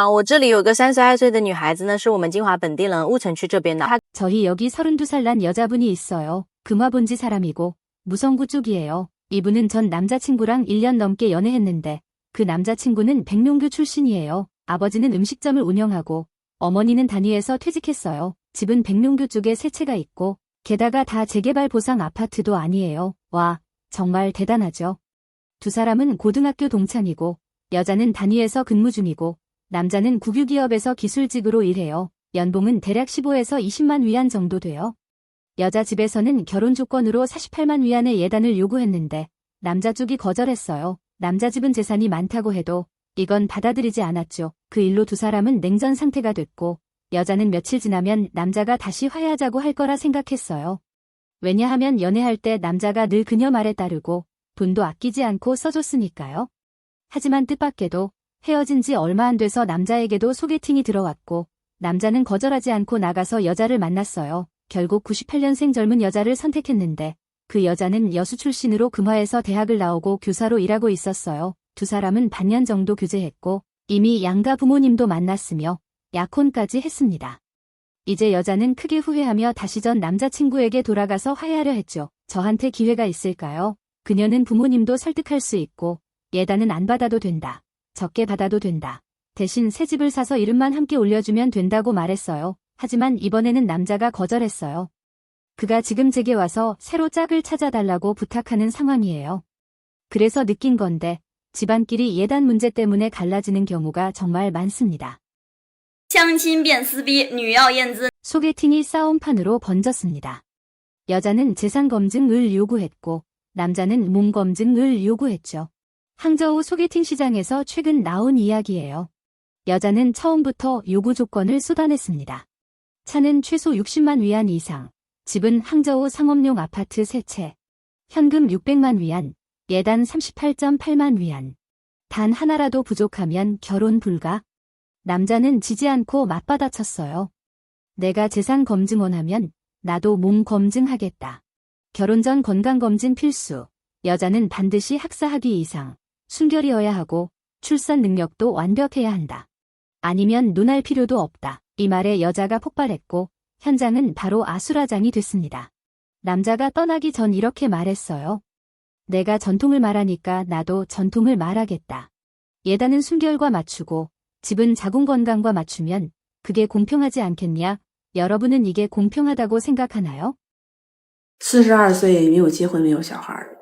啊，我这里有个三十二岁的女孩子呢，是我们金华本地人，雾城区这边的。她 저희 여기 32살 난 여자분이 있어요. 금화본지 사람이고 무성구 쪽이에요. 이분은 전 남자친구랑 1년 넘게 연애했는데 그 남자친구는 백룡교 출신이에요. 아버지는 음식점을 운영하고 어머니는 단위에서 퇴직했어요. 집은 백룡교 쪽에 세 채가 있고 게다가 다 재개발 보상 아파트도 아니에요. 와, 정말 대단하죠. 두 사람은 고등학교 동창이고 여자는 단위에서 근무 중이고 남자는 국유기업에서 기술직으로 일해요. 연봉은 대략 15에서 20만 위안 정도 돼요. 여자 집에서는 결혼 조건으로 48만 위안의 예단을 요구했는데 남자 쪽이 거절했어요. 남자 집은 재산이 많다고 해도 이건 받아들이지 않았죠. 그 일로 두 사람은 냉전 상태가 됐고 여자는 며칠 지나면 남자가 다시 화해하자고 할 거라 생각했어요. 왜냐하면 연애할 때 남자가 늘 그녀 말에 따르고 돈도 아끼지 않고 써줬으니까요. 하지만 뜻밖에도 헤어진 지 얼마 안 돼서 남자에게도 소개팅이 들어왔고 남자는 거절하지 않고 나가서 여자를 만났어요. 결국 98년생 젊은 여자를 선택했는데 그 여자는 여수 출신으로 금화에서 대학을 나오고 교사로 일하고 있었어요. 두 사람은 반년 정도 교제했고 이미 양가 부모님도 만났으며 약혼까지 했습니다. 이제 여자는 크게 후회하며 다시 전 남자친구에게 돌아가서 화해하려 했죠. 저한테 기회가 있을까요? 그녀는 부모님도 설득할 수 있고 예단은 안 받아도 된다. 적게 받아도 된다. 대신 새 집을 사서 이름만 함께 올려주면 된다고 말했어요. 하지만 이번에는 남자가 거절했어요. 그가 지금 제게 와서 새로 짝을 찾아달라고 부탁하는 상황이에요. 그래서 느낀 건데 집안끼리 예단 문제 때문에 갈라지는 경우가 정말 많습니다. 相亲变撕逼，女要验资， 소개팅이 싸움판으로 번졌습니다. 여자는 재산 검증을 요구했고 남자는 몸 검증을 요구했죠. 항저우 소개팅 시장에서 최근 나온 이야기예요. 여자는 처음부터 요구 조건을 쏟아냈습니다. 차는 최소 60만 위안 이상, 집은 항저우 상업용 아파트 3채, 현금 600만 위안, 예단 38.8만 위안. 단 하나라도 부족하면 결혼 불가. 남자는 지지 않고 맞받아쳤어요. 내가 재산 검증 원 하면 나도 몸 검증하겠다. 결혼 전 건강검진 필수. 여자는 반드시 학사학위 이상, 순결이어야 하고 출산 능력도 완벽해야 한다. 아니면 눈알 필요도 없다. 이 말에 여자가 폭발했고 현장은 바로 아수라장이 됐습니다. 남자가 떠나기 전 이렇게 말했어요. 내가 전통을 말하니까 나도 전통을 말하겠다. 예단은 순결과 맞추고 집은 자궁건강과 맞추면 그게 공평하지 않겠냐? 여러분은 이게 공평하다고 생각하나요? 四十二岁没有结婚，没有小孩儿，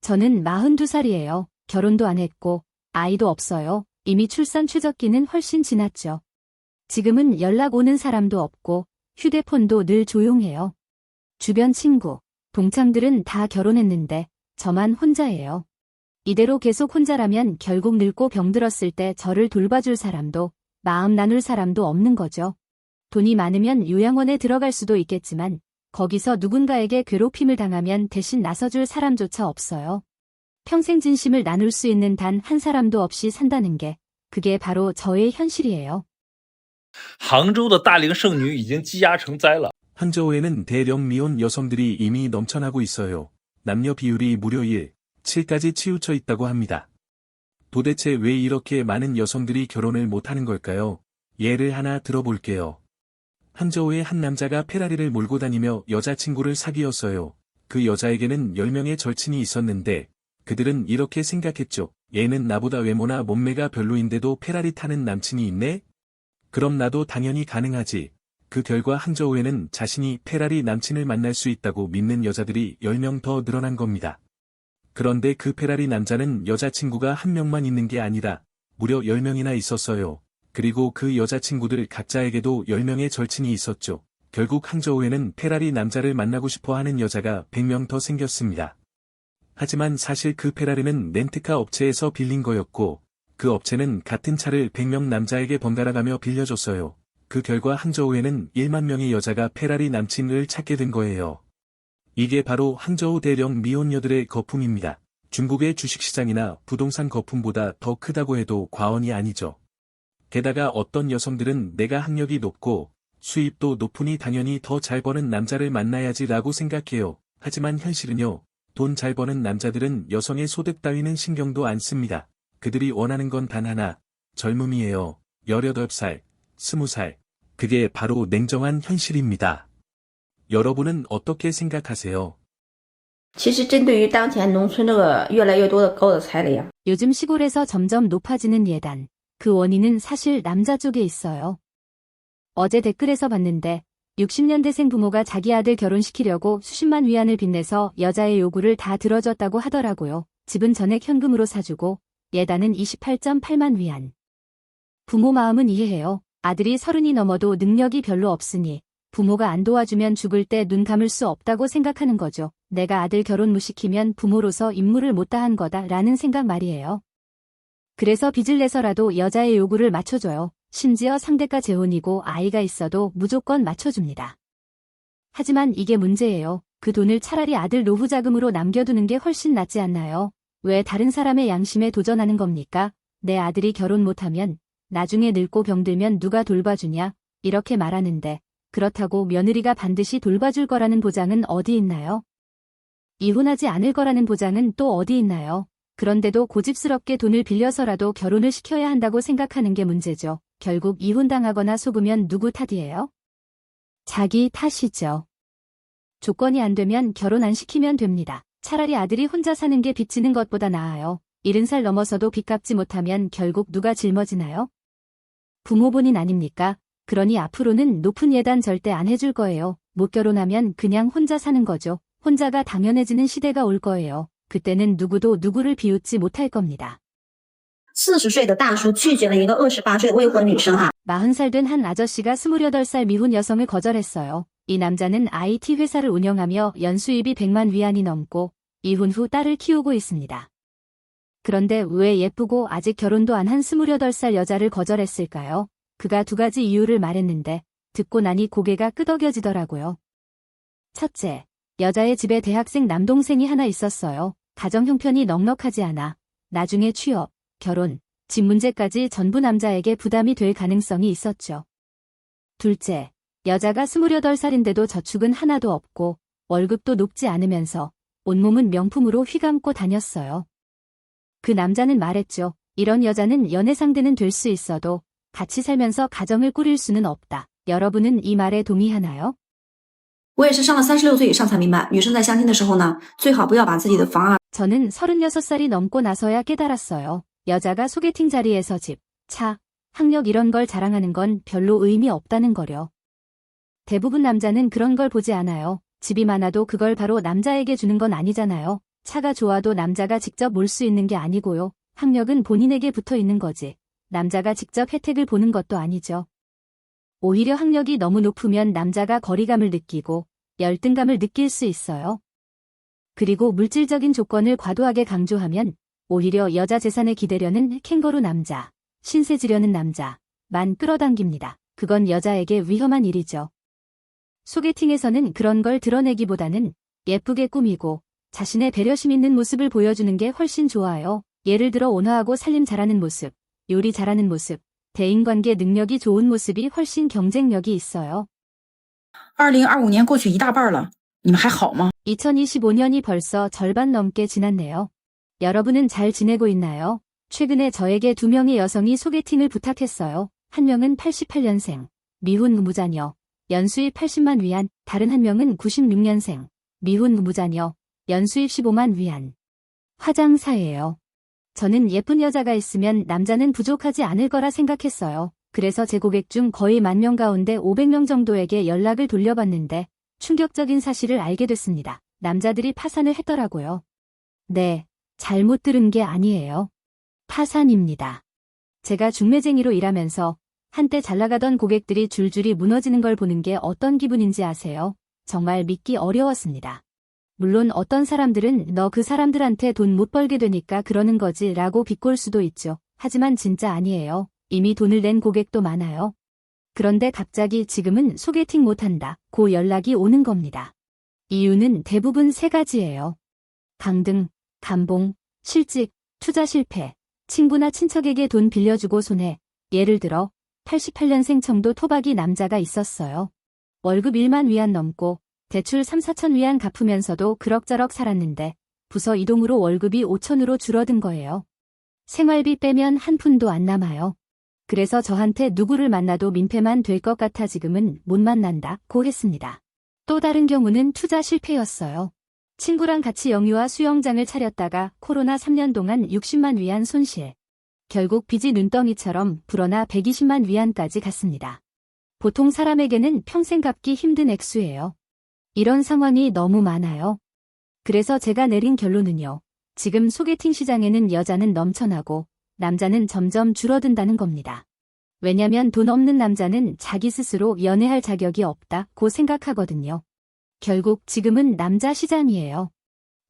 저는 42살이에요. 결혼도 안 했고 아이도 없어요. 이미 출산 최적기는 훨씬 지났죠. 지금은 연락 오는 사람도 없고 휴대폰도 늘 조용해요. 주변 친구, 동창들은 다 결혼했는데 저만 혼자예요. 이대로 계속 혼자라면 결국 늙고 병들었을 때 저를 돌봐줄 사람도 마음 나눌 사람도 없는 거죠. 돈이 많으면 요양원에 들어갈 수도 있겠지만 거기서 누군가에게 괴롭힘을 당하면 대신 나서줄 사람조차 없어요. 평생 진심을 나눌 수 있는 단 한 사람도 없이 산다는 게 그게 바로 저의 현실이에요. 杭州的大龄剩女已经积压成灾了。 항저우에는 대령 미혼 여성들이 이미 넘쳐나고 있어요. 남녀 비율이 무려 1, 7까지 치우쳐 있다고 합니다. 도대체 왜 이렇게 많은 여성들이 결혼을 못하는 걸까요? 예를 하나 들어볼게요. 항저우의 한 남자가 페라리를 몰고 다니며 여자친구를 사귀었어요. 그 여자에게는 10명의 절친이 있었는데 그들은 이렇게 생각했죠. 얘는 나보다 외모나 몸매가 별로인데도 페라리 타는 남친이 있네? 그럼 나도 당연히 가능하지. 그 결과 항저우에는 자신이 페라리 남친을 만날 수 있다고 믿는 여자들이 10명 더 늘어난 겁니다. 그런데 그 페라리 남자는 여자친구가 한 명만 있는 게 아니라 무려 10명이나 있었어요. 그리고 그 여자친구들 각자에게도 10명의 절친이 있었죠. 결국 항저우에는 페라리 남자를 만나고 싶어 하는 여자가 100명 더 생겼습니다. 하지만 사실 그 페라리는 렌트카 업체에서 빌린 거였고 그 업체는 같은 차를 100명 남자에게 번갈아가며 빌려줬어요. 그 결과 항저우에는 1만 명의 여자가 페라리 남친을 찾게 된 거예요. 이게 바로 항저우 대령 미혼녀들의 거품입니다. 중국의 주식시장이나 부동산 거품보다 더 크다고 해도 과언이 아니죠. 게다가 어떤 여성들은 내가 학력이 높고 수입도 높으니 당연히 더 잘 버는 남자를 만나야지 라고 생각해요. 하지만 현실은요. 돈 잘 버는 남자들은 여성의 소득 따위는 신경도 안 씁니다. 그들이 원하는 건 단 하나, 젊음이에요. 18살, 20살. 그게 바로 냉정한 현실입니다. 여러분은 어떻게 생각하세요? 其实针对于当前农村这个越来越多的高的彩礼啊， 요즘 시골에서 점점 높아지는 예단. 그 원인은 사실 남자 쪽에 있어요. 어제 댓글에서 봤는데 60년대생 부모가 자기 아들 결혼시키려고 수십만 위안을 빚내서 여자의 요구를 다 들어줬다고 하더라고요. 집은 전액 현금으로 사주고 예단은 28.8만 위안. 부모 마음은 이해해요. 아들이 서른이 넘어도 능력이 별로 없으니 부모가 안 도와주면 죽을 때 눈 감을 수 없다고 생각하는 거죠. 내가 아들 결혼 못 시키면 부모로서 임무를 못 다한 거다 라는 생각 말이에요. 그래서 빚을 내서라도 여자의 요구를 맞춰줘요. 심지어 상대가 재혼이고 아이가 있어도 무조건 맞춰줍니다. 하지만 이게 문제예요. 그 돈을 차라리 아들 노후 자금으로 남겨두는 게 훨씬 낫지 않나요? 왜 다른 사람의 양심에 도전하는 겁니까? 내 아들이 결혼 못하면 나중에 늙고 병들면 누가 돌봐주냐? 이렇게 말하는데 그렇다고 며느리가 반드시 돌봐줄 거라는 보장은 어디 있나요? 이혼하지 않을 거라는 보장은 또 어디 있나요? 그런데도 고집스럽게 돈을 빌려서라도 결혼을 시켜야 한다고 생각하는 게 문제죠. 결국 이혼당하거나 속으면 누구 탓이에요? 자기 탓이죠. 조건이 안 되면 결혼 안 시키면 됩니다. 차라리 아들이 혼자 사는 게 빚지는 것보다 나아요. 70살 넘어서도 빚 갚지 못하면 결국 누가 짊어지나요? 부모 본인 아닙니까? 그러니 앞으로는 높은 예단 절대 안 해줄 거예요. 못 결혼하면 그냥 혼자 사는 거죠. 혼자가 당연해지는 시대가 올 거예요. 그때는 누구도 누구를 비웃지 못할 겁니다. 四十岁的大叔拒绝了一个二十八岁的未婚女生哈， 40살 된 한 아저씨가 28살 미혼 여성을 거절했어요. 이 남자는 IT 회사를 운영하며 연수입이 100만 위안이 넘고 이혼 후 딸을 키우고 있습니다. 그런데 왜 예쁘고 아직 결혼도 안 한 28살 여자를 거절했을까요? 그가 두 가지 이유를 말했는데 듣고 나니 고개가 끄덕여지더라고요. 첫째, 여자의 집에 대학생 남동생이 하나 있었어요. 가정 형편이 넉넉하지 않아 나중에 취업, 결혼, 집 문제까지 전부 남자에게 부담이 될 가능성이 있었죠. 둘째, 여자가 28살인데도 저축은 하나도 없고 월급도 높지 않으면서 온몸은 명품으로 휘감고 다녔어요. 그 남자는 말했죠. 이런 여자는 연애 상대는 될 수 있어도 같이 살면서 가정을 꾸릴 수는 없다. 여러분은 이 말에 동의하나요? 我也是上了三十六岁以上才明白，女生在相亲的时候呢，最好不要把自己的房啊 저는 36살이 넘고 나서야 깨달았어요. 여자가 소개팅 자리에서 집, 차, 학력 이런 걸 자랑하는 건 별로 의미 없다는 거려. 대부분 남자는 그런 걸 보지 않아요. 집이 많아도 그걸 바로 남자에게 주는 건 아니잖아요. 차가 좋아도 남자가 직접 몰 수 있는 게 아니고요. 학력은 본인에게 붙어 있는 거지. 남자가 직접 혜택을 보는 것도 아니죠. 오히려 학력이 너무 높으면 남자가 거리감을 느끼고 열등감을 느낄 수 있어요. 그리고 물질적인 조건을 과도하게 강조하면 오히려 여자 재산에 기대려는 캥거루 남자, 신세 지려는 남자, 만 끌어당깁니다. 그건 여자에게 위험한 일이죠. 소개팅에서는 그런 걸 드러내기보다는 예쁘게 꾸미고 자신의 배려심 있는 모습을 보여주는 게 훨씬 좋아요. 예를 들어 온화하고 살림 잘하는 모습, 요리 잘하는 모습, 대인관계 능력이 좋은 모습이 훨씬 경쟁력이 있어요. 二零二五年过去一大半了，你们还好吗？ 2025년이 벌써 절반 넘게 지났네요. 여러분은 잘 지내고 있나요? 최근에 저에게 두 명의 여성이 소개팅을 부탁했어요. 한 명은 88년생, 미혼 무자녀, 연수입 80만 위안, 다른 한 명은 96년생, 미혼 무자녀, 연수입 15만 위안. 화장사예요. 저는 예쁜 여자가 있으면 남자는 부족하지 않을 거라 생각했어요. 그래서 제 고객 중 거의 만 명 가운데 500명 정도에게 연락을 돌려봤는데 충격적인 사실을 알게 됐습니다. 남자들이 파산을 했더라고요. 네, 잘못 들은 게 아니에요. 파산입니다. 제가 중매쟁이로 일하면서 한때 잘 나가던 고객들이 줄줄이 무너지는 걸 보는 게 어떤 기분인지 아세요? 정말 믿기 어려웠습니다. 물론 어떤 사람들은 너 그 사람들한테 돈 못 벌게 되니까 그러는 거지 라고 비꼴 수도 있죠. 하지만 진짜 아니에요. 이미 돈을 낸 고객도 많아요. 그런데 갑자기 지금은 소개팅 못한다. 고 연락이 오는 겁니다. 이유는 대부분 세 가지예요. 강등, 감봉, 실직, 투자 실패, 친구나 친척에게 돈 빌려주고 손해. 예를 들어 88년생 청도 토박이 남자가 있었어요. 월급 1만 위안 넘고 대출 3, 4천 위안 갚으면서도 그럭저럭 살았는데 부서 이동으로 월급이 5천으로 줄어든 거예요. 생활비 빼면 한 푼도 안 남아요. 그래서 저한테 누구를 만나도 민폐만 될 것 같아 지금은 못 만난다 고 했습니다. 또 다른 경우는 투자 실패였어요. 친구랑 같이 영유아 수영장을 차렸다가 코로나 3년 동안 60만 위안 손실. 결국 빚이 눈덩이처럼 불어나 120만 위안까지 갔습니다. 보통 사람에게는 평생 갚기 힘든 액수예요. 이런 상황이 너무 많아요. 그래서 제가 내린 결론은요. 지금 소개팅 시장에는 여자는 넘쳐나고 남자는 점점 줄어든다는 겁니다. 왜냐면 돈 없는 남자는 자기 스스로 연애할 자격이 없다고 생각하거든요. 결국 지금은 남자 시장이에요.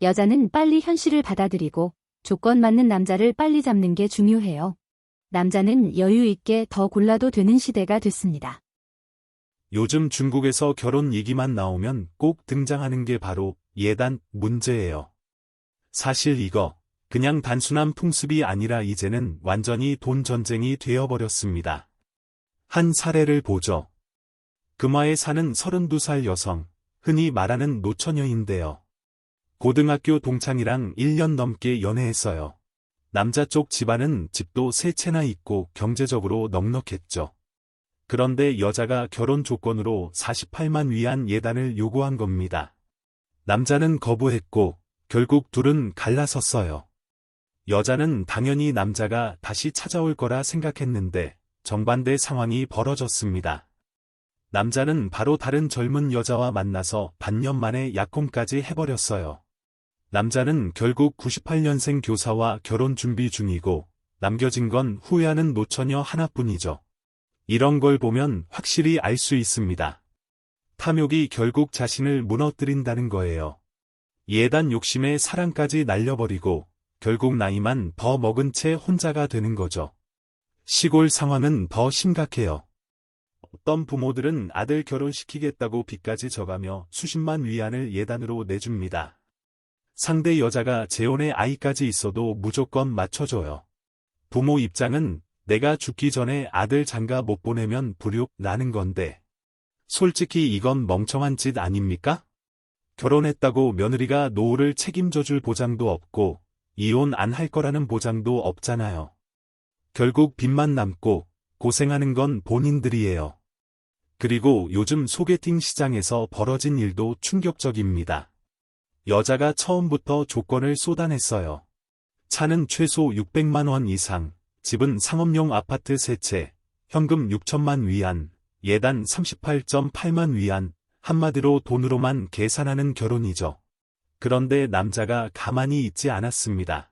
여자는 빨리 현실을 받아들이고 조건 맞는 남자를 빨리 잡는 게 중요해요. 남자는 여유 있게 더 골라도 되는 시대가 됐습니다. 요즘 중국에서 결혼 얘기만 나오면 꼭 등장하는 게 바로 예단 문제예요. 사실 이거 그냥 단순한 풍습이 아니라 이제는 완전히 돈 전쟁이 되어버렸습니다. 한 사례를 보죠. 금화에 사는 32살 여성, 흔히 말하는 노처녀인데요. 고등학교 동창이랑 1년 넘게 연애했어요. 남자 쪽 집안은 집도 세 채나 있고 경제적으로 넉넉했죠. 그런데 여자가 결혼 조건으로 48만 위안 예단을 요구한 겁니다. 남자는 거부했고 결국 둘은 갈라섰어요. 여자는 당연히 남자가 다시 찾아올 거라 생각했는데 정반대 상황이 벌어졌습니다. 남자는 바로 다른 젊은 여자와 만나서 반년 만에 약혼까지 해버렸어요. 남자는 결국 98년생 교사와 결혼 준비 중이고 남겨진 건 후회하는 노처녀 하나뿐이죠. 이런 걸 보면 확실히 알 수 있습니다. 탐욕이 결국 자신을 무너뜨린다는 거예요. 예단 욕심에 사랑까지 날려버리고 결국 나이만 더 먹은 채 혼자가 되는 거죠. 시골 상황은 더 심각해요. 어떤 부모들은 아들 결혼시키겠다고 빚까지 져가며 수십만 위안을 예단으로 내줍니다. 상대 여자가 재혼에 아이까지 있어도 무조건 맞춰줘요. 부모 입장은 내가 죽기 전에 아들 장가 못 보내면 불육 나는 건데. 솔직히 이건 멍청한 짓 아닙니까? 결혼했다고 며느리가 노후를 책임져줄 보장도 없고 이혼 안 할 거라는 보장도 없잖아요. 결국 빚만 남고 고생하는 건 본인들이에요. 그리고 요즘 소개팅 시장에서 벌어진 일도 충격적입니다. 여자가 처음부터 조건을 쏟아냈어요. 차는 최소 600만 원 이상, 집은 상업용 아파트 세 채, 현금 6천만 위안, 예단 38.8만 위안, 한마디로 돈으로만 계산하는 결혼이죠. 그런데 남자가 가만히 있지 않았습니다.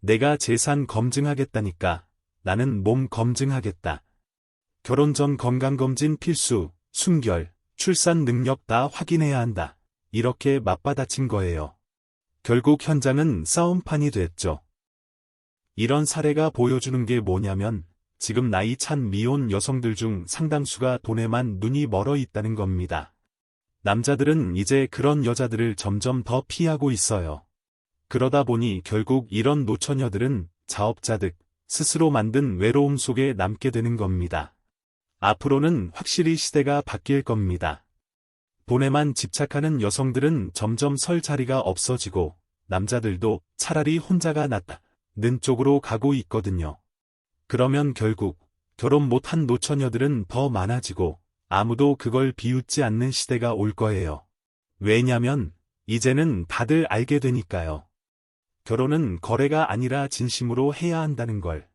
내가 재산 검증하겠다니까, 나는 몸 검증하겠다. 결혼 전 건강검진 필수, 순결, 출산 능력 다 확인해야 한다. 이렇게 맞받아친 거예요. 결국 현장은 싸움판이 됐죠. 이런 사례가 보여주는 게 뭐냐면 지금 나이 찬 미혼 여성들 중 상당수가 돈에만 눈이 멀어 있다는 겁니다. 남자들은 이제 그런 여자들을 점점 더 피하고 있어요. 그러다 보니 결국 이런 노처녀들은 자업자득 스스로 만든 외로움 속에 남게 되는 겁니다. 앞으로는 확실히 시대가 바뀔 겁니다. 돈에만 집착하는 여성들은 점점 설 자리가 없어지고 남자들도 차라리 혼자가 낫다는 쪽으로 가고 있거든요. 그러면 결국 결혼 못한 노처녀들은 더 많아지고 아무도 그걸 비웃지 않는 시대가 올 거예요. 왜냐면 이제는 다들 알게 되니까요. 결혼은 거래가 아니라 진심으로 해야 한다는 걸.